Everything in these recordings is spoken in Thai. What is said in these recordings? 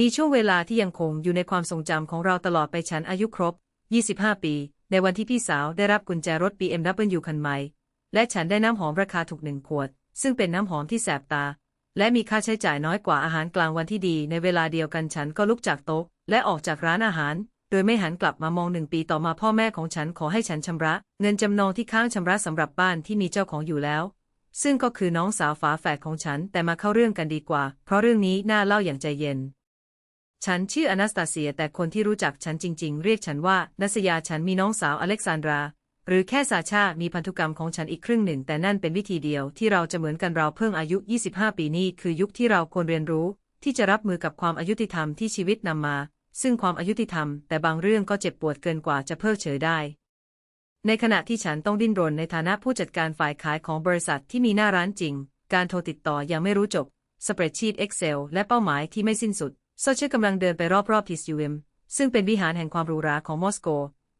มีช่วงเวลาที่ยังคงอยู่ในความทรงจำของเราตลอดไปฉันอายุครบ 25 ปี ในวันที่พี่สาวได้รับกุญแจรถ BMW คันใหม่ และฉันได้น้ำหอมราคาถูกหนึ่งขวด ซึ่งเป็นน้ำหอมที่แสบตา และมีค่าใช้จ่ายน้อยกว่าอาหารกลางวันที่ดี ในเวลาเดียวกันฉันก็ลุกจากโต๊ะ และออกจากร้านอาหาร โดยไม่หันกลับมามองหนึ่งปีต่อมาพ่อแม่ของฉันขอให้ฉันชำระ เงินจำนองที่ค้างชำระสำหรับบ้านที่มีเจ้าของอยู่แล้ว ซึ่งก็คือน้องสาวฝาแฝดของฉันแต่มาเข้าเรื่องกันดีกว่า เพราะเรื่องนี้น่าเล่าอย่างใจเย็น ฉันชื่ออนาสตาเซีย แต่คนที่รู้จักฉันจริง ๆ เรียกฉันว่านัสยาฉันมีน้องสาวอเล็กซานดรา หรือแค่ซาชา มีพันธุกรรมของฉันอีกครึ่งหนึ่ง แต่นั่นเป็นวิธีเดียวที่เราจะเหมือนกันเราเพิ่งอายุ 25 ปีนี้คือยุคที่เราควรเรียนรู้ ที่จะรับมือกับความอายุติธรรมที่ชีวิตนำมา ซึ่งความอายุติธรรม แต่บางเรื่องก็เจ็บปวดเกินกว่าจะเพิกเฉยได้ ในขณะที่ฉันต้องดิ้นรนในฐานะผู้จัดการฝ่ายขายของบริษัทที่มีหน้าร้านจริง การโทรติดต่อยังไม่รู้จบสเปรดชีต Excel และเป้าหมายที่ไม่สิ้นสุด โซเชียกำลังเดินไปรอบๆทิสยูเอ็มซึ่งเป็นวิหารแห่งความหรูหราของมอสโก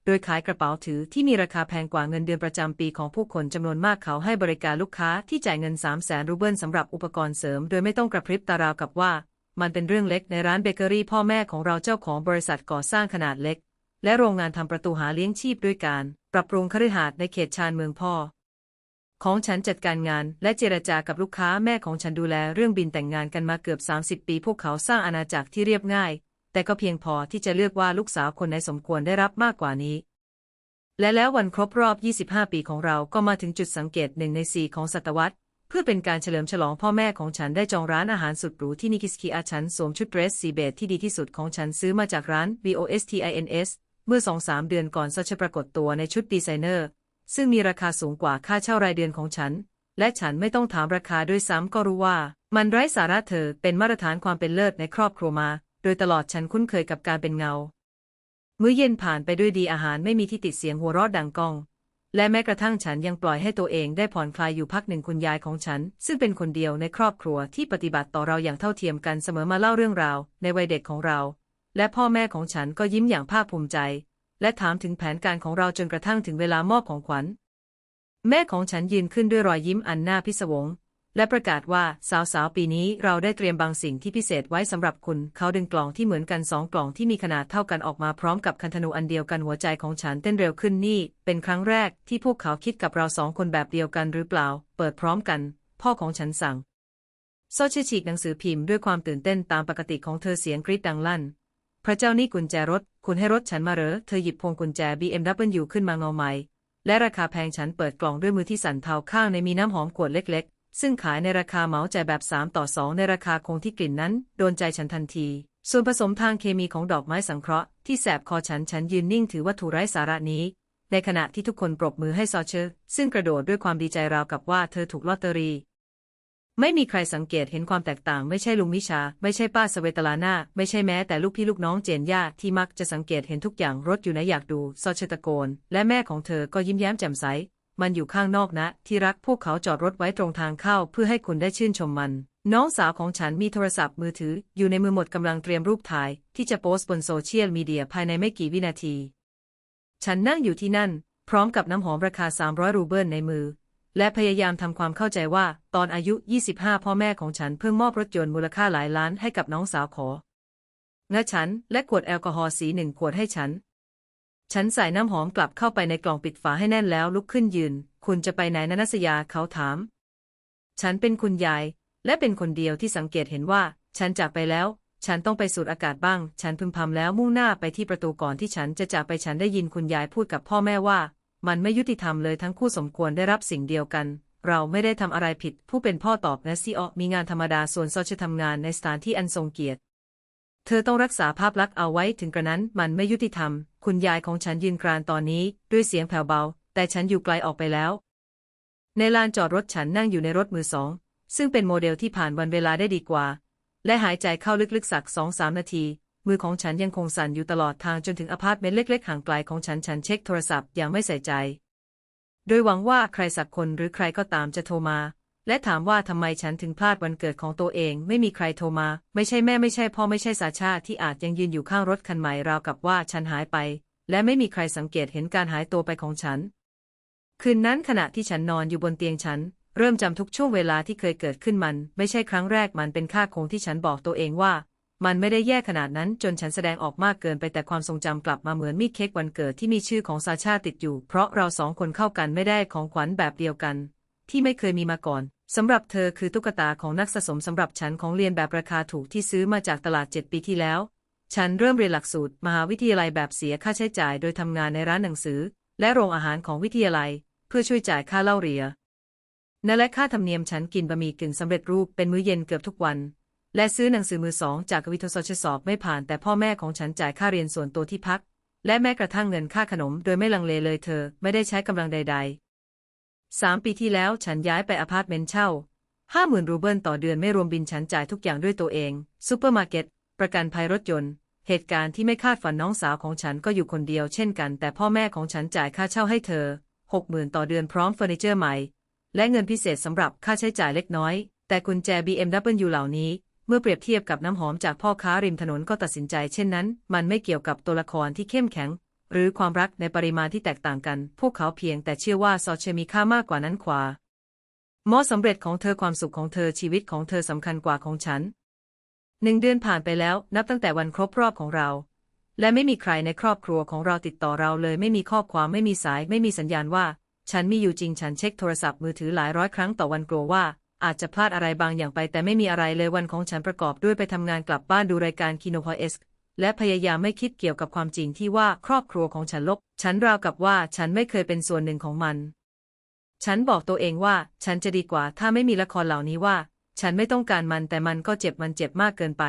โดยขายกระเป๋าถือที่มีราคาแพงกว่าเงินเดือนประจำปีของผู้คนจำนวนมากเขาให้บริการลูกค้าที่จ่ายเงิน 3 0 0แสนรูเบิลสำหรับอุปกรณ์เสริม โดยไม่ต้องกระพริบตาราวกับว่า มันเป็นเรื่องเล็กในร้านเบเกอรี่พ่อแม่ของเราเจ้าของบริษัทก่อสร้างขนาดเล็ก และโรงงานทำประตูหาเลี้ยงชีพด้วยการ ปรับปรุงคฤหาสน์ในเขตชานเมืองพ่อ ของฉันจัดการงานและเจรจากับลูกค้าแม่ของฉันดูแลเรื่องบินแต่งงานกันมาเกือบ 30 ปี พวกเขาสร้างอาณาจักรที่เรียบง่าย แต่ก็เพียงพอที่จะเลือกว่าลูกสาวคนไหนสมควรได้รับมากกว่านี้ และแล้ววันครบรอบ 25 ปีของเราก็มาถึงจุดสังเกตหนึ่งในสี่ของศตวรรษเพื่อเป็นการเฉลิมฉลองพ่อแม่ของฉันได้จองร้านอาหารสุดหรูที่นิกิสกิอาฉันสวมชุดเดรสสีเบจที่ดีที่สุดของฉันซื้อมาจากร้าน BOSTINS เมื่อ2-3เดือนก่อนซจะปรากฏตัวในชุดดีไซเนอร์ ซึ่งมีราคาสูงกว่าค่าเช่ารายเดือนของฉัน และฉันไม่ต้องถามราคาด้วยซ้ำก็รู้ว่า มันไร้สาระเธอเป็นมาตรฐานความเป็นเลิศในครอบครัวมา โดยตลอดฉันคุ้นเคยกับการเป็นเงา มื้อเย็นผ่านไปด้วยดีอาหารไม่มีที่ติดเสียงหัวเราะดังก้อง และแม้กระทั่งฉันยังปล่อยให้ตัวเองได้ผ่อนคลายอยู่พักหนึ่งคุณยายของฉัน ซึ่งเป็นคนเดียวในครอบครัวที่ปฏิบัติต่อเราอย่างเท่าเทียมกันเสมอมาเล่าเรื่องราวในวัยเด็กของเรา และพ่อแม่ของฉันก็ยิ้มอย่างภาคภูมิใจ และถามถึงแผนการของเราจนกระทั่งถึงเวลามอบของขวัญ แม่ของฉันยืนขึ้นด้วยรอยยิ้มอันน่าพิศวง และประกาศว่าสาวๆปีนี้เราได้เตรียมบางสิ่งที่พิเศษไว้สำหรับคุณ เขาดึงกล่องที่เหมือนกันสองกล่องที่มีขนาดเท่ากันออกมาพร้อมกับคันธนูอันเดียวกันหัวใจของฉันเต้นเร็วขึ้นนี่ เป็นครั้งแรกที่พวกเขาคิดกับเราสองคนแบบเดียวกันหรือเปล่า เปิดพร้อมกัน พ่อของฉันสั่งโซเชฉีกหนังสือพิมพ์ด้วยความตื่นเต้นตามปกติของเธอเสียงกรีดดังลั่น พระเจ้านี่กุญแจรถ คุณให้รถฉันมาเหรอ เธอหยิบพวงกุญแจ BMW ขึ้นมาเงาใหม่ และราคาแพงฉันเปิดกล่องด้วยมือที่สั่นเทาข้างในมีน้ำหอมขวดเล็ก ๆ ซึ่งขายในราคาเหมาจ่ายแบบ 3 ต่อ 2 ในราคาคงที่กลิ่นนั้น โดนใจฉันทันที ส่วนผสมทางเคมีของดอกไม้สังเคราะห์ที่แสบคอฉันฉันยืนนิ่งถือวัตถุไร้สาระนี้ ในขณะที่ทุกคนปรบมือให้ซอเชอร์ ซึ่งกระโดดด้วยความดีใจราวกับว่าเธอถูกลอตเตอรี่ ไม่มีใครสังเกตเห็นความแตกต่าง ไม่ใช่ลุงมิชา ไม่ใช่ป้าสเวตลาน่าไม่ใช่แม้แต่ลูกพี่ลูกน้องเจนย่าที่มักจะสังเกตเห็นทุกอย่างรถอยู่ไหนอยากดูซอเชตะโกน และแม่ของเธอก็ยิ้มแย้มแจ่มใส มันอยู่ข้างนอกนะ ที่รักพวกเขาจอดรถไว้ตรงทางเข้าเพื่อให้คุณได้ชื่นชมมัน น้องสาวของฉันมีโทรศัพท์มือถือ อยู่ในมือหมดกำลังเตรียมรูปถ่าย ที่จะโพสต์บนโซเชียลมีเดียภายในไม่กี่วินาที ฉันนั่งอยู่ที่นั่น พร้อมกับน้ำหอมราคา 300 รูเบิลในมือ และพยายามทำความเข้าใจว่า ตอนอายุ 25 พ่อแม่ของฉันเพิ่งมอบรถยนต์มูลค่าหลายล้านให้กับน้องสาวขอเงะฉัน และขวดแอลกอฮอล์สีหนึ่งขวดให้ฉัน ฉันใส่น้ำหอมกลับเข้าไปในกล่องปิดฝาให้แน่นแล้วลุกขึ้นยืน คุณจะไปไหนนะนัสยาเขาถาม ฉันเป็นคุณยาย และเป็นคนเดียวที่สังเกตเห็นว่า ฉันจากไปแล้ว ฉันต้องไปสูดอากาศบ้าง ฉันพึมพำแล้วมุ่งหน้าไปที่ประตูก่อนที่ฉันจะจากไปฉันได้ยินคุณยายพูดกับพ่อแม่ว่า มันไม่ยุติธรรมเลยทั้งคู่สมควรได้รับสิ่งเดียวกัน เราไม่ได้ทำอะไรผิด ผู้เป็นพ่อตอบและซีออมีงานธรรมดาส่วนซอจะทำงานในสถานที่อันทรงเกียรติ เธอต้องรักษาภาพลักษณ์เอาไว้ถึงกระนั้นมันไม่ยุติธรรม คุณยายของฉันยืนกรานตอนนี้ด้วยเสียงแผ่วเบา แต่ฉันอยู่ไกลออกไปแล้ว ในลานจอดรถฉันนั่งอยู่ในรถมือสองซึ่งเป็นโมเดลที่ผ่านวันเวลาได้ดีกว่า และหายใจเข้าลึกๆสักสองสามนาที มือของฉันยังคงสั่นอยู่ตลอดทางจนถึงอพาร์ตเมนต์เล็ก ๆ ห่างไกลของฉันฉันเช็คโทรศัพท์อย่างไม่ใส่ใจ โดยหวังว่าใครสักคนหรือใครก็ตามจะโทรมา และถามว่าทำไมฉันถึงพลาดวันเกิดของตัวเอง ไม่มีใครโทรมา ไม่ใช่แม่ไม่ใช่พ่อไม่ใช่สาชาที่อาจยังยืนอยู่ข้างรถคันใหม่ราวกับว่าฉันหายไป และไม่มีใครสังเกตเห็นการหายตัวไปของฉัน คืนนั้นขณะที่ฉันนอนอยู่บนเตียงฉันเริ่มจำทุกช่วงเวลาที่เคยเกิดขึ้นมัน ไม่ใช่ครั้งแรกมันเป็นค่าคงที่ฉันบอกตัวเองว่า มันไม่ได้แย่ขนาดนั้นจนฉันแสดงออกมากเกินไปแต่ความทรงจำกลับมาเหมือนมีดเค้กวันเกิดที่มีชื่อของซาชาติดอยู่ เพราะเราสองคนเข้ากันไม่ได้ของขวัญแบบเดียวกัน ที่ไม่เคยมีมาก่อนสำหรับเธอคือตุ๊กตาของนักสะสมสำหรับฉันของเรียนแบบราคาถูกที่ซื้อมาจากตลาดเจ็ดปีที่แล้ว ฉันเริ่มเรียนหลักสูตร มหาวิทยาลัยแบบเสียค่าใช้จ่าย โดยทำงานในร้านหนังสือ และโรงอาหารของวิทยาลัย เพื่อช่วยจ่ายค่าเล่าเรียนนั่นและค่าธรรมเนียมฉันกินบะหมี่กึ่งสำเร็จรูปเป็นมื้อเย็นเกือบทุกวัน และซื้อหนังสือมือสองจากวิทยาศสอบไม่ผ่าน แต่พ่อแม่ของฉันจ่ายค่าเรียนส่วนตัวที่พัก และแม้กระทั่งเงินค่าขนม โดยไม่ลังเลเลยเธอไม่ได้ใช้กำลังใด ๆ สามปีที่แล้วฉันย้ายไปอพาร์ตเมนต์เช่าห้าหมื่นรูเบิลต่อเดือนไม่รวมบินฉันจ่ายทุกอย่างด้วยตัวเองซูเปอร์มาร์เก็ตประกันภัยรถยนต์ เหตุการณ์ที่ไม่คาดฝันน้องสาวของฉันก็อยู่คนเดียวเช่นกัน แต่พ่อแม่ของฉันจ่ายค่าเช่าให้เธอหกหมื่นต่อเดือนพร้อมเฟอร์นิเจอร์ใหม่ และเงินพิเศษสำหรับค่าใช้จ่ายเล็กน้อย แต่กุญแจ BMW เหล่านี้ เมื่อเปรียบเทียบกับน้ำหอมจากพ่อค้าริมถนนก็ตัดสินใจเช่นนั้น มันไม่เกี่ยวกับตัวละครที่เข้มแข็ง หรือความรักในปริมาณที่แตกต่างกัน พวกเขาเพียงแต่เชื่อว่าซอเชมีค่ามากกว่านั้นขวาหมอสำเร็จของเธอความสุขของเธอชีวิตของเธอสำคัญกว่าของฉันหนึ่งเดือนผ่านไปแล้วนับตั้งแต่วันครบรอบของเรา และไม่มีใครในครอบครัวของเราติดต่อเราเลย ไม่มีข้อความไม่มีสาย ไม่มีสัญญาณว่า ฉันมีอยู่จริงฉันเช็คโทรศัพท์มือถือหลายร้อยครั้งต่อวันกลัวว่า อาจจะพลาดอะไรบางอย่างไปแต่ไม่มีอะไรเลยวันของฉันประกอบด้วยไปทำงานกลับบ้านดูรายการคิโนพอเอสและพยายามไม่คิดเกี่ยวกับความจริงที่ว่าครอบครัวของฉันลบ ฉันราวกับว่าฉันไม่เคยเป็นส่วนหนึ่งของมัน ฉันบอกตัวเองว่าฉันจะดีกว่าถ้าไม่มีละครเหล่านี้ว่า ฉันไม่ต้องการมันแต่มันก็เจ็บมันเจ็บมากเกินไป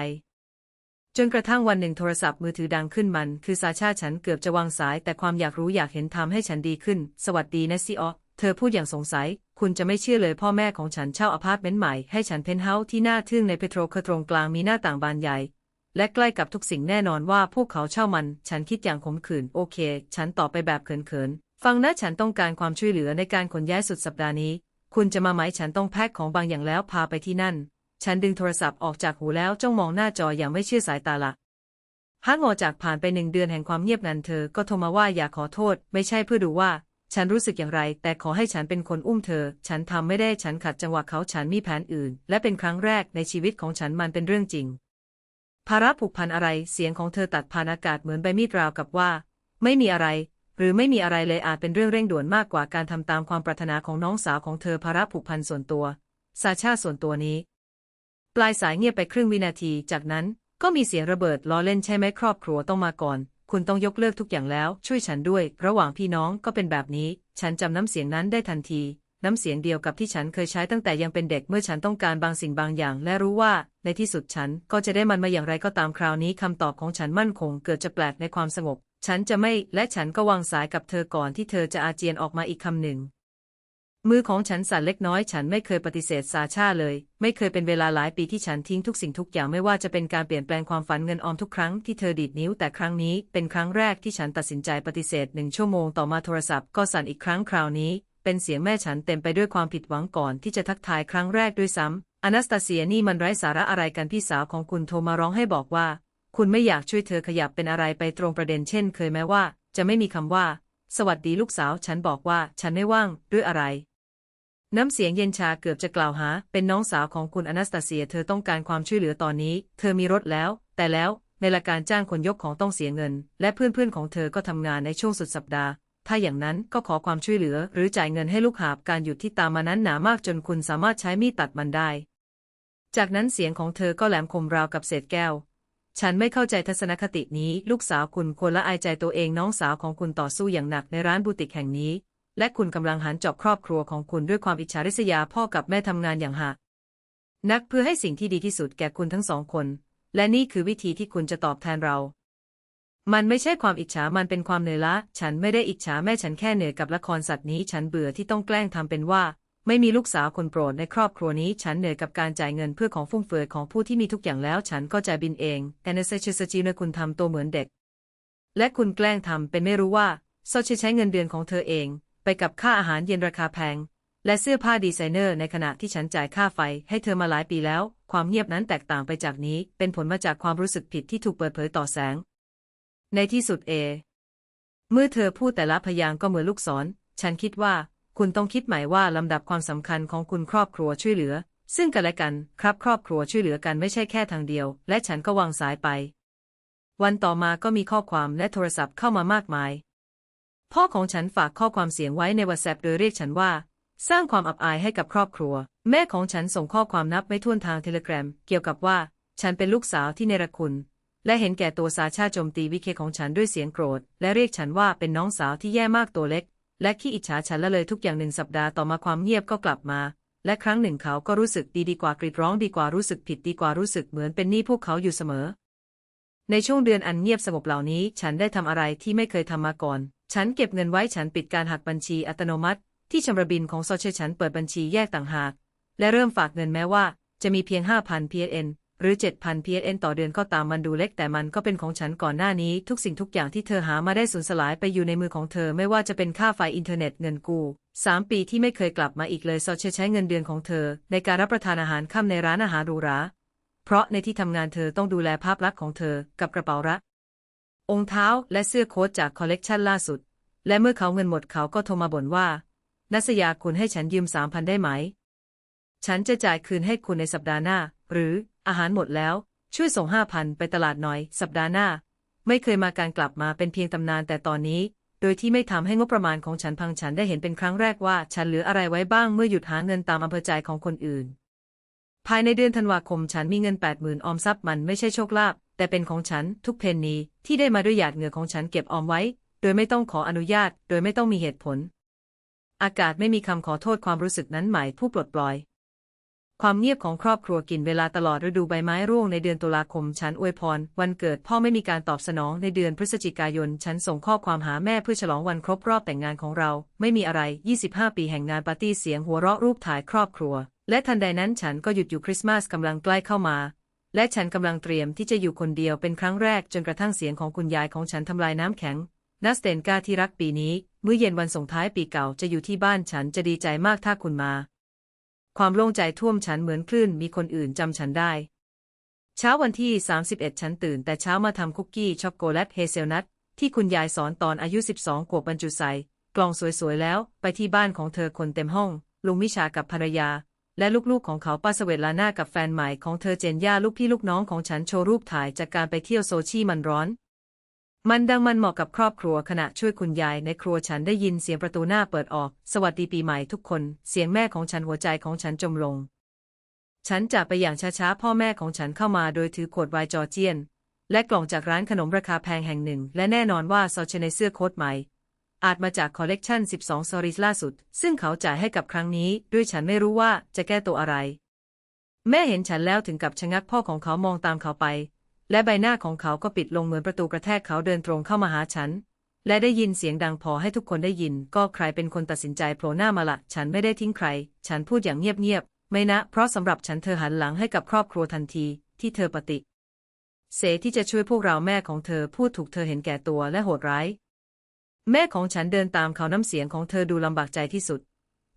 จนกระทั่งวันหนึ่งโทรศัพท์มือถือดังขึ้นมัน คือซาชาฉันเกือบจะวางสาย แต่ความอยากรู้อยากเห็นทำให้ฉันดีขึ้น สวัสดีนะซีออ เธอพูดอย่างสงสัย คุณจะไม่เชื่อเลยพ่อแม่ของฉันเช่าอพาร์ตเมนต์ใหม่ให้ฉันเพนท์เฮาส์ที่น่าทึ่งในเพโตรคตรงกลางมีหน้าต่างบานใหญ่ และใกล้กับทุกสิ่งแน่นอนว่าพวกเขาเช่ามัน ฉันคิดอย่างขมขื่น โอเค ฉันตอบไปแบบเขินๆ ฟังนะฉันต้องการความช่วยเหลือในการขนย้ายสุดสัปดาห์นี้ คุณจะมาไหมฉันต้องแพ็คของบางอย่างแล้วพาไปที่นั่น ฉันดึงโทรศัพท์ออกจากหูแล้วจ้องมองหน้าจออย่างไม่เชื่อสายตาละฮักงอจากผ่านไปหนึ่งเดือนแห่งความเงียบนั้นเธอก็โทรมาว่าอยากขอโทษ ไม่ใช่เพื่อดูว่า ฉันรู้สึกอย่างไร แต่ขอให้ฉันเป็นคนอุ้มเธอ ฉันทำไม่ได้ ฉันขัดจังหวะเขา ฉันมีแผนอื่น และเป็นครั้งแรกในชีวิตของฉันมันเป็นเรื่องจริง ภาระผูกพันอะไร เสียงของเธอตัดผ่านอากาศเหมือนใบมีดราวกับว่า ไม่มีอะไร หรือไม่มีอะไรเลยอาจเป็นเรื่องเร่งด่วนมากกว่าการทำตามความปรารถนาของน้องสาวของเธอภาระผูกพันส่วนตัว ซาชาส่วนตัวนี้ ปลายสายเงียบไปครึ่งวินาที จากนั้นก็มีเสียงระเบิดล้อเล่นใช่ไหมครอบครัวต้องมาก่อน คุณต้องยกเลิกทุกอย่างแล้ว ช่วยฉันด้วย ระหว่างพี่น้องก็เป็นแบบนี้ ฉันจำน้ำเสียงนั้นได้ทันที น้ำเสียงเดียวกับที่ฉันเคยใช้ตั้งแต่ยังเป็นเด็กเมื่อฉันต้องการบางสิ่งบางอย่าง และรู้ว่า ในที่สุดฉันก็จะได้มันมาอย่างไรก็ตามคราวนี้คำตอบของฉันมั่นคง เกิดจะแปลกในความสงบ ฉันจะไม่ และฉันก็วางสายกับเธอก่อนที่เธอจะอาเจียนออกมาอีกคำหนึ่ง มือของฉันสั่นเล็กน้อยฉันไม่เคยปฏิเสธซาชาเลย ไม่เคยเป็นเวลาหลายปีที่ฉันทิ้งทุกสิ่งทุกอย่างไม่ว่าจะเป็นการเปลี่ยนแปลงความฝันเงินออมทุกครั้งที่เธอดีดนิ้วแต่ครั้งนี้เป็นครั้งแรกที่ฉันตัดสินใจปฏิเสธหนึ่งชั่วโมงต่อมาโทรศัพท์ก็สั่นอีกครั้งคราวนี้ เป็นเสียงแม่ฉันเต็มไปด้วยความผิดหวังก่อนที่จะทักทายครั้งแรกด้วยซ้ำอนาสตาเซียนี่มันไร้สาระอะไรกันพี่สาวของคุณโทรมาร้องให้บอกว่า คุณไม่อยากช่วยเธอขยับเป็นอะไรไปตรงประเด็นเช่น เคยแม้ว่า จะไม่มีคำว่า สวัสดีลูกสาว ฉันบอกว่า ฉันไม่ว่างด้วยอะไร น้ำเสียงเย็นชาเกือบจะกล่าวหา เป็นน้องสาวของคุณอนาสตาเซีย เธอต้องการความช่วยเหลือตอนนี้ เธอมีรถแล้ว แต่แล้วในละการจ้างคนยกของต้องเสียเงิน และเพื่อนๆของเธอก็ทำงานในช่วงสุดสัปดาห์ ถ้าอย่างนั้นก็ขอความช่วยเหลือ หรือจ่ายเงินให้ลูกหาบการหยุดที่ตามมานั้นหนามากจนคุณสามารถใช้มีดตัดมันได้ จากนั้นเสียงของเธอก็แหลมคมราวกับเศษแก้ว ฉันไม่เข้าใจทัศนคตินี้ ลูกสาวคุณควรละอายใจตัวเองน้องสาวของคุณต่อสู้อย่างหนักในร้านบูติกแห่งนี้ และคุณกำลังหันจอบครอบครัวของคุณด้วยความอิจฉาริษยาพ่อกับแม่ทำงานอย่างหักนักเพื่อให้สิ่งที่ดีที่สุดแก่คุณทั้งสองคน และนี่คือวิธีที่คุณจะตอบแทนเรา มันไม่ใช่ความอิจฉา มันเป็นความเหนื่อยล้า ฉันไม่ได้อิจฉาแม่ฉันแค่เหนื่อยกับละครสัตว์นี้ ฉันเบื่อที่ต้องแกล้งทำเป็นว่า ไม่มีลูกสาวคนโปรดในครอบครัวนี้ ฉันเหนื่อยกับการจ่ายเงินเพื่อของฟุ่มเฟือยของผู้ที่มีทุกอย่างแล้ว ฉันก็จ่ายบินเองแอนเนเซชสจีเนคุณทำตัวเหมือนเด็ก และคุณแกล้งทำเป็นไม่รู้ว่าซอชใช้เงินเดือนของเธอเอง ไปกับค่าอาหารเย็นราคาแพง และเสื้อผ้าดีไซเนอร์ในขณะที่ฉันจ่ายค่าไฟให้เธอมาหลายปีแล้ว ความเงียบนั้นแตกต่างไปจากนี้ เป็นผลมาจากความรู้สึกผิดที่ถูกเปิดเผยต่อแสง ในที่สุดเอ เมื่อเธอพูดแต่ละพยางก็เหมือนลูกศร ฉันคิดว่า คุณต้องคิดหมายว่าลำดับความสำคัญของคุณครอบครัวช่วยเหลือ ซึ่งกันและกันครับครอบครัวช่วยเหลือกันไม่ใช่แค่ทางเดียว และฉันก็วางสายไป วันต่อมาก็มีข้อความและโทรศัพท์เข้ามามากมาย พ่อของฉันฝากข้อความเสียงไว้ใน WhatsApp โดยเรียกฉันว่า สร้างความอับอายให้กับครอบครัว แม่ของฉันส่งข้อความนับไม่ถ้วนทางเทเล gram เกี่ยวกับว่า ฉันเป็นลูกสาวที่เนรคุณ และเห็นแก่ตัวสาชาโจมตีวิเคของฉันด้วยเสียงโกรธ และเรียกฉันว่าเป็นน้องสาวที่แย่มากตัวเล็ก และขี้อิจฉาฉันละเลยทุกอย่างหนึ่งสัปดาห์ต่อมาความเงียบก็กลับมา และครั้งหนึ่งเขาก็รู้สึกดีดีกว่ากรีดร้องดีกว่ารู้สึกผิดดีกว่ารู้สึกเหมือนเป็นหนี้พวกเขาอยู่เสมอ ในช่วงเดือนอันเงียบสงบเหล่านี้ ฉันได้ทำอะไรที่ไม่เคยทำมาก่อน ฉันเก็บเงินไว้ฉันปิดการหักบัญชีอัตโนมัติ ที่ชำระบินของโซเชียลฉันเปิดบัญชีแยกต่างหาก และเริ่มฝากเงินแม้ว่า จะมีเพียง 5,000 PLN หรือ 7,000 PLN ต่อเดือนก็ตามมันดูเล็กแต่มันก็เป็นของฉันก่อนหน้านี้ ทุกสิ่งทุกอย่างที่เธอหามาได้สูญสลายไปอยู่ในมือของเธอไม่ว่าจะเป็นค่าไฟอินเทอร์เน็ตเงินกู้สามปีที่ไม่เคยกลับมาอีกเลยโซเชียลใช้เงินเดือนของเธอ ในการรับประทานอาหารค่ำในร้านอาหารหรูหรา เพราะในที่ทำงานเธอต้องดูแลภาพลักษณ์ของเธอกับกระเป๋าระองเท้าและเสื้อโค้ทจากคอลเลกชันล่าสุด และเมื่อเขาเงินหมดเขาก็โทรมาบ่นว่า นัสยาคุณให้ฉันยืมสามพันได้ไหม ฉันจะจ่ายคืนให้คุณในสัปดาห์หน้า หรืออาหารหมดแล้ว ช่วยส่งห้าพันไปตลาดหน่อย สัปดาห์หน้า ไม่เคยมาการกลับมาเป็นเพียงตำนานแต่ตอนนี้ โดยที่ไม่ทำให้งบประมาณของฉันพังฉันได้เห็นเป็นครั้งแรกว่า ฉันเหลืออะไรไว้บ้างเมื่อหยุดหาเงินตามอำเภอใจของคนอื่น ภายในเดือนธันวาคมฉันมีเงินแปดหมื่นออมทรัพย์มันไม่ใช่โชคลาภแต่เป็นของฉันทุกเพนนีที่ได้มาด้วยหยาดเหงื่อของฉันเก็บออมไว้ โดยไม่ต้องขออนุญาต โดยไม่ต้องมีเหตุผล อากาศไม่มีคำขอโทษความรู้สึกนั้นหมายผู้ปลดปล่อย ความเงียบของครอบครัวกินเวลาตลอดฤดูใบไม้ร่วงในเดือนตุลาคม ฉันอวยพร วันเกิดพ่อไม่มีการตอบสนองในเดือนพฤศจิกายน ฉันส่งข้อความหาแม่เพื่อฉลองวันครบรอบแต่งงานของเรา ไม่มีอะไร 25 ปีแห่งงานปาร์ตี้เสียงหัวเราะรูปถ่ายครอบครัว และทันใดนั้นฉันก็หยุดอยู่คริสต์มาสกำลังใกล้เข้ามา และฉันกำลังเตรียมที่จะอยู่คนเดียวเป็นครั้งแรกจนกระทั่งเสียงของคุณยายของฉันทำลายน้ำแข็งนัสเตนกาที่รักปีนี้ เมื่อเย็นวันส่งท้ายปีเก่าจะอยู่ที่บ้านฉันจะดีใจมากถ้าคุณมา ความโล่งใจท่วมฉันเหมือนคลื่นมีคนอื่นจำฉันได้ เช้าวันที่ 31 ฉันตื่น แต่เช้ามาทำคุกกี้ช็อกโกแลตเฮเซลนัทที่คุณยายสอนตอนอายุ 12ขวบบรรจุใส่กล่องสวยๆแล้ว ไปที่บ้านของเธอคนเต็มห้อง ลุงมิชากับภรรยา และลูกๆของเขาป้าสเวตลาน่ากับแฟนใหม่ของเธอเจนย่าลูกพี่ลูกน้องของฉันโชว์รูปถ่ายจากการไปเที่ยวโซชีมันร้อน มันดังมันเหมาะกับครอบครัวขณะช่วยคุณยายในครัวฉันได้ยินเสียงประตูหน้าเปิดออก สวัสดีปีใหม่ทุกคน เสียงแม่ของฉันหัวใจของฉันจมลง ฉันจากไปอย่างช้าๆ พ่อแม่ของฉันเข้ามาโดยถือขวดไวน์จอร์เจียน และกล่องจากร้านขนมราคาแพงแห่งหนึ่ง และแน่นอนว่าซอเชในเสื้อโค้ทใหม่ อาจมาจากคอลเลกชัน12 ซอรีสล่าสุด ซึ่งเขาจ่ายให้กับครั้งนี้ ด้วยฉันไม่รู้ว่าจะแก้ตัวอะไร แม่เห็นฉันแล้วถึงกับชะงักพ่อของเขามองตามเขาไป และใบหน้าของเขาก็ปิดลงเหมือนประตูกระแทกเขาเดินตรงเข้ามาหาฉัน และได้ยินเสียงดังพอให้ทุกคนได้ยิน ก็ใครเป็นคนตัดสินใจโผล่หน้ามาละ ฉันไม่ได้ทิ้งใคร ฉันพูดอย่างเงียบๆ ไม่นะ เพราะสำหรับฉันเธอหันหลังให้กับครอบครัวทันที ที่เธอปฏิ เสธที่จะช่วยพวกเราแม่ของเธอพูดถูกเธอเห็นแก่ตัวและโหดร้าย แม่ของฉันเดินตามเขาน้ำเสียงของเธอดูลำบากใจที่สุด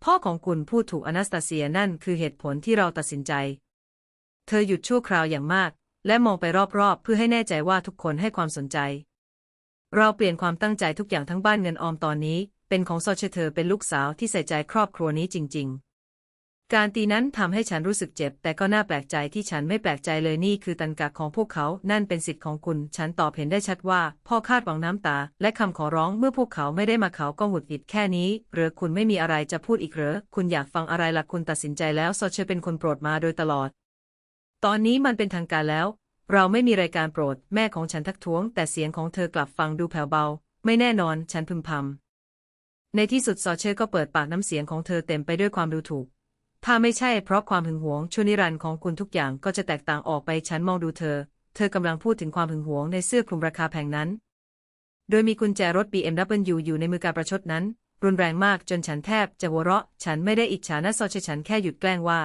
พ่อของคุณพูดถูกอนาสตาเซียนั่นคือเหตุผลที่เราตัดสินใจ เธอหยุดชั่วคราวอย่างมาก และมองไปรอบๆ เพื่อให้แน่ใจว่าทุกคนให้ความสนใจ เราเปลี่ยนความตั้งใจทุกอย่างทั้งบ้านเงินออมตอนนี้ เป็นของซอเชเธอเป็นลูกสาวที่ใส่ใจครอบครัวนี้จริง ๆ การตีนั้นทำให้ฉันรู้สึกเจ็บ แต่ก็น่าแปลกใจที่ฉันไม่แปลกใจเลยนี่คือตันกะของพวกเขา นั่นเป็นสิทธิ์ของคุณ ฉันตอบเห็นได้ชัดว่า พ่อคาดหวังน้ำตา และคำขอร้องเมื่อพวกเขาไม่ได้มาเขาก็หงุดหงิดแค่นี้หรือคุณไม่มีอะไรจะพูดอีกหรือคุณอยากฟังอะไรล่ะคุณตัดสินใจแล้วซอเชเป็นคนโปรดมาโดยตลอด ตอนนี้มันเป็นทางการแล้ว เราไม่มีรายการโปรด แม่ของฉันทักท้วง แต่เสียงของเธอกลับฟังดูแผ่วเบา ไม่แน่นอน ฉันพึมพำ ในที่สุดซอเชอร์ก็เปิดปากน้ำเสียงของเธอเต็มไปด้วยความดูถูก ถ้าไม่ใช่เพราะความหึงหวงชั่วนิรันของคุณทุกอย่างก็จะแตกต่างออกไป ฉันมองดูเธอ เธอกำลังพูดถึงความหึงหวงในเสื้อคลุมราคาแพงนั้น โดยมีกุญแจรถ BMW อยู่ในมือการประชดนั้น รุนแรงมากจนฉันแทบจะหัวเราะ ฉันไม่ได้อิจฉานะซอเชอร์ฉันแค่หยุดแกล้งว่า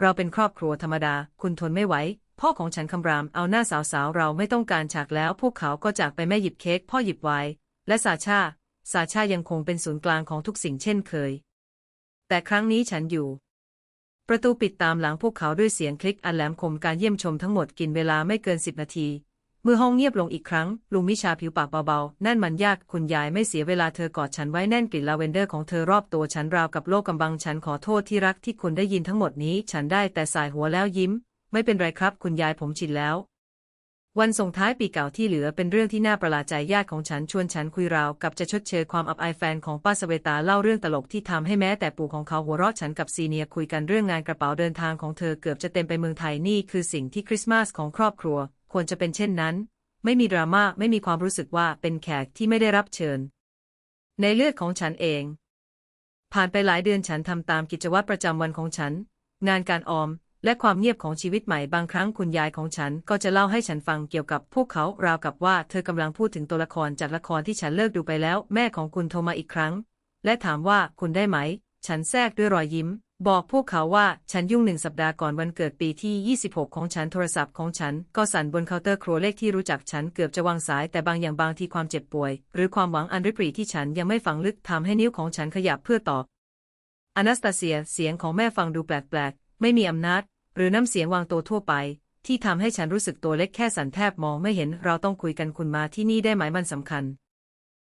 เราเป็นครอบครัวธรรมดา คุณทนไม่ไหว พ่อของฉันคำรามเอาหน้าสาวๆ เราไม่ต้องการฉากแล้ว พวกเขาก็จากไปแม่หยิบเค้กพ่อหยิบไวน์และซาชาซาชายังคงเป็นศูนย์กลางของทุกสิ่งเช่นเคย แต่ครั้งนี้ฉันอยู่ ประตูปิดตามหลังพวกเขาด้วยเสียงคลิกอันแหลมคมการเยี่ยมชมทั้งหมดกินเวลาไม่เกินสิบนาที เมื่อห้องเงียบลงอีกครั้ง ลุงมิชาผิวปากเบาๆ นั่นมันยาก คุณยายไม่เสียเวลาเธอกอดฉันไว้แน่นกลิ่นลาเวนเดอร์ของเธอรอบตัวฉันราวกับโลกกำบังฉันขอโทษที่รักที่คุณได้ยินทั้งหมดนี้ ฉันได้แต่สายหัวแล้วยิ้ม ไม่เป็นไรครับ คุณยายผมชินแล้ว วันส่งท้ายปีเก่าที่เหลือเป็นเรื่องที่น่าประหลาดใจญาติของฉันชวนฉันคุยราวกับจะชดเชยความอับอายแฟนของป้าสเวตาเล่าเรื่องตลกที่ทำให้แม้แต่ปู่ของเขาหัวเราะฉันกับซีเนียคุยกันเรื่องงานกระเป๋าเดินทางของเธอเกือบจะเต็มไปเมืองไทยนี่คือสิ่งที่คริสต์มาสของครอบครัว ควรจะเป็นเช่นนั้น ไม่มีดราม่าไม่มีความรู้สึกว่าเป็นแขกที่ไม่ได้รับเชิญ ในเลือดของฉันเอง ผ่านไปหลายเดือนฉันทำตามกิจวัตรประจำวันของฉัน งานการออมและความเงียบของชีวิตใหม่บางครั้งคุณยายของฉันก็จะเล่าให้ฉันฟังเกี่ยวกับพวกเขาราวกับว่าเธอกำลังพูดถึงตัวละครจากละครที่ฉันเลิกดูไปแล้ว แม่ของคุณโทรมาอีกครั้ง และถามว่าคุณได้ไหม ฉันแทรกด้วยรอยยิ้ม บอกพวกเขาว่าฉันยุ่งหนึ่งสัปดาห์ก่อนวันเกิดปีที่ 26 ของฉันโทรศัพท์ของฉัน ก็สั่นบนเคาน์เตอร์ครัวเลขที่รู้จักฉันเกือบจะวางสายแต่บางอย่างบางทีความเจ็บป่วย หรือความหวังอันริบหรี่ที่ฉันยังไม่ฝังลึกทำให้นิ้วของฉันขยับเพื่อตอบอนาสตาเซียเสียงของแม่ฟังดูแปลกๆ ไม่มีอำนาจ หรือน้ำเสียงวางตัวทั่วไป ที่ทำให้ฉันรู้สึกตัวเล็กแค่สั่นแทบมองไม่เห็นเราต้องคุยกันคุณมาที่นี่ได้ไหมมันสำคัญ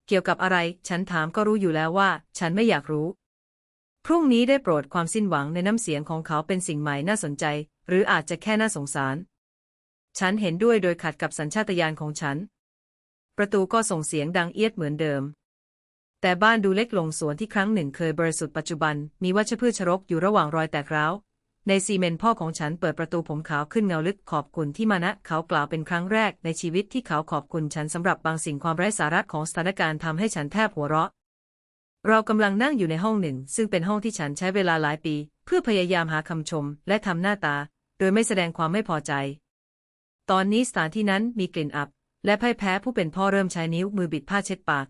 เกี่ยวกับอะไร ฉันถามก็รู้อยู่แล้วว่า ฉันไม่อยากรู้ พรุ่งนี้ได้โปรดความสิ้นหวังในน้ำเสียงของเขาเป็นสิ่งใหม่น่าสนใจ หรืออาจจะแค่น่าสงสาร ฉันเห็นด้วยโดยขัดกับสัญชาตญาณของฉัน ประตูก็ส่งเสียงดังเอียดเหมือนเดิม แต่บ้านดูเล็กลงสวนที่ครั้งหนึ่งเคยบริสุทธิ์ปัจจุบัน มีวัชพืชชรกอยู่ระหว่างรอยแตกร้าว ในซีเมนต์พ่อของฉันเปิดประตูผมขาวขึ้นเงาลึกขอบคุณที่มานะเขากล่าวเป็นครั้งแรกในชีวิตที่เขาขอบคุณฉันสำหรับบางสิ่งความไร้สาระของสถานการณ์ทำให้ฉันแทบหัวเราะ เรากำลังนั่งอยู่ในห้องหนึ่ง ซึ่งเป็นห้องที่ฉันใช้เวลาหลายปี เพื่อพยายามหาคำชม และทำหน้าตา โดยไม่แสดงความไม่พอใจ ตอนนี้สถานที่นั้นมีกลิ่นอับ และพ่ายแพ้ผู้เป็นพ่อเริ่มใช้นิ้วมือบิดผ้าเช็ดปาก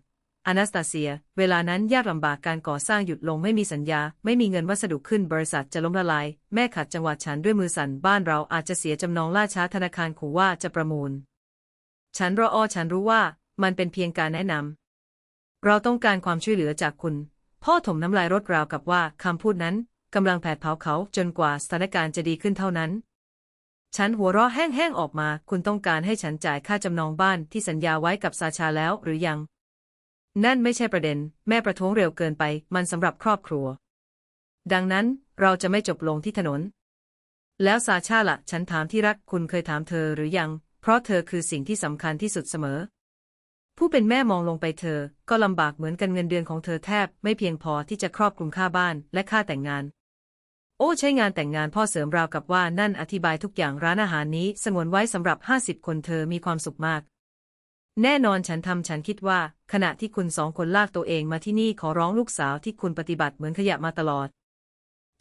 อนาสตาเซีย เวลานั้นยากลำบากการก่อสร้างหยุดลงไม่มีสัญญา ไม่มีเงินวัสดุขึ้นบริษัทจะล้มละลาย แม่ขัดจังหวะฉันด้วยมือสั่นบ้านเราอาจจะเสียจำนองล่าช้าธนาคารขู่ว่าจะประมูล ฉันรออฉันรู้ว่ามันเป็นเพียงการแนะนำ เราต้องการความช่วยเหลือจากคุณ พ่อถมน้ำลายรดราวกับว่าคำพูดนั้นกำลังแผดเผาเขาจนกว่าสถานการณ์จะดีขึ้นเท่านั้น ฉันหัวเราะแห้งๆออกมา คุณต้องการให้ฉันจ่ายค่าจำนองบ้านที่สัญญาไว้กับซาชาแล้วหรือยัง นั่นไม่ใช่ประเด็น แม่ประท้วงเร็วเกินไป มันสำหรับครอบครัว ดังนั้นเราจะไม่จบลงที่ถนน แล้วซาชาละ่ะ ฉันถามที่รักคุณเคยถามเธอหรือยัง เพราะเธอคือสิ่งที่สำคัญที่สุดเสมอ ผู้เป็นแม่มองลงไปเธอ ก็ลำบากเหมือนกันเงินเดือนของเธอแทบไม่เพียงพอที่จะครอบคลุมค่าบ้านและค่าแต่งงาน โอ้ ใช้งานแต่งงานพ่อเสริมราวกับว่านั่นอธิบายทุกอย่างร้านอาหารนี้สงวนไว้สำหรับห้าสิบคนเธอมีความสุขมาก แน่นอนฉันทำฉันคิดว่า ขณะที่คุณสองคนลากตัวเองมาที่นี่ขอร้องลูกสาวที่คุณปฏิบัติเหมือนขยะมาตลอด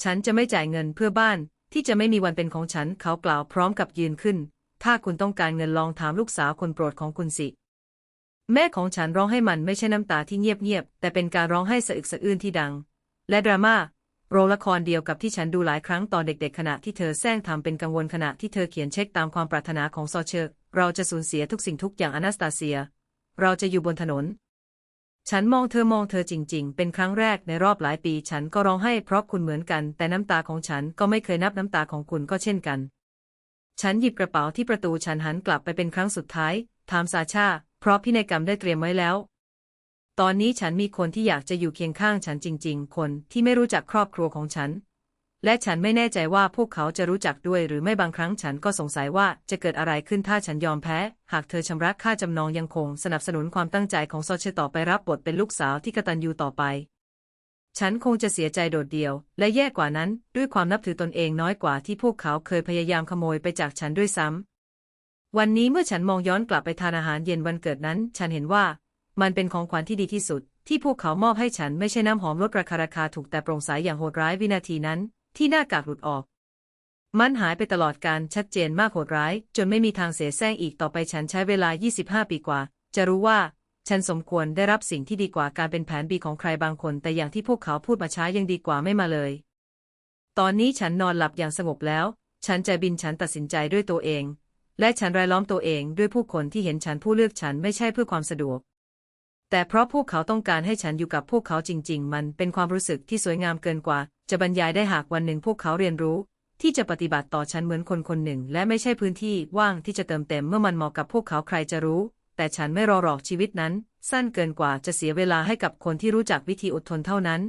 ฉันจะไม่จ่ายเงินเพื่อบ้าน ที่จะไม่มีวันเป็นของฉันเขากล่าวพร้อมกับยืนขึ้น ถ้าคุณต้องการเงินลองถามลูกสาวคนโปรดของคุณสิ แม่ของฉันร้องให้มันไม่ใช่น้ำตาที่เงียบๆ แต่เป็นการร้องให้สะอึกสะอื้นที่ดัง และดราม่า โรละครเดียวกับที่ฉันดูหลายครั้งตอนเด็กๆ ขณะที่เธอแซงทำเป็นกังวลขณะที่เธอเขียนเช็คตามความปรารถนาของซอเชอร์ เราจะสูญเสียทุกสิ่งทุกอย่างอนาสตาเซีย เราจะอยู่บนถนน ฉันมองเธอมองเธอจริง ๆ เป็นครั้งแรกในรอบหลายปี ฉันก็ร้องไห้เพราะคุณเหมือนกัน แต่น้ำตาของฉันก็ไม่เคยนับน้ำตาของคุณก็เช่นกัน ฉันหยิบกระเป๋าที่ประตูฉันหันกลับไปเป็นครั้งสุดท้าย ถามซาชา เพราะพินัยกรรมได้เตรียมไว้แล้ว ตอนนี้ฉันมีคนที่อยากจะอยู่เคียงข้างฉันจริง ๆ คนที่ไม่รู้จักครอบครัวของฉัน และฉันไม่แน่ใจว่าพวกเขาจะรู้จักด้วยหรือไม่บางครั้งฉันก็สงสัยว่าจะเกิดอะไรขึ้นถ้าฉันยอมแพ้ หากเธอชำระค่าจำนองยังคงสนับสนุนความตั้งใจของซอเชต่อไปรับบทเป็นลูกสาวที่กตัญญูต่อไป ฉันคงจะเสียใจโดดเดี่ยว และแย่กว่านั้น ด้วยความนับถือตนเองน้อยกว่าที่พวกเขาเคยพยายามขโมยไปจากฉันด้วยซ้ำ วันนี้เมื่อฉันมองย้อนกลับไปทานอาหารเย็นวันเกิดนั้น ฉันเห็นว่ามันเป็นของขวัญที่ดีที่สุด ที่พวกเขามอบให้ฉันไม่ใช่น้ำหอมลดราคาราคาถูกแต่โปร่งใสอย่างโหดร้ายวินาทีนั้น ที่หน้ากากหลุดออก มันหายไปตลอดการชัดเจนมากโหดร้าย จนไม่มีทางเสียแซงอีกต่อไปฉันใช้เวลา 25 ปีกว่า จะรู้ว่าฉันสมควรได้รับสิ่งที่ดีกว่าการเป็นแผนบีของใครบางคน แต่อย่างที่พวกเขาพูดมาช้ายังดีกว่าไม่มาเลย ตอนนี้ฉันนอนหลับอย่างสงบแล้ว ฉันจะบินฉันตัดสินใจด้วยตัวเอง และฉันรายล้อมตัวเองด้วยผู้คนที่เห็นฉันผู้เลือกฉันไม่ใช่เพื่อความสะดวก แต่เพราะพวกเขาต้องการให้ฉันอยู่กับพวกเขาจริง ๆ มันเป็นความรู้สึกที่สวยงามเกินกว่า จะบรรยายได้หากวันหนึ่งพวกเขาเรียนรู้ ที่จะปฏิบัติต่อฉันเหมือนคนคนหนึ่ง และไม่ใช่พื้นที่ว่างที่จะเติมเต็มเมื่อมันเหมาะกับพวกเขาใครจะรู้ แต่ฉันไม่รอหรอกชีวิตนั้น สั้นเกินกว่าจะเสียเวลาให้กับคนที่รู้จักวิธีอดทนเท่านั้น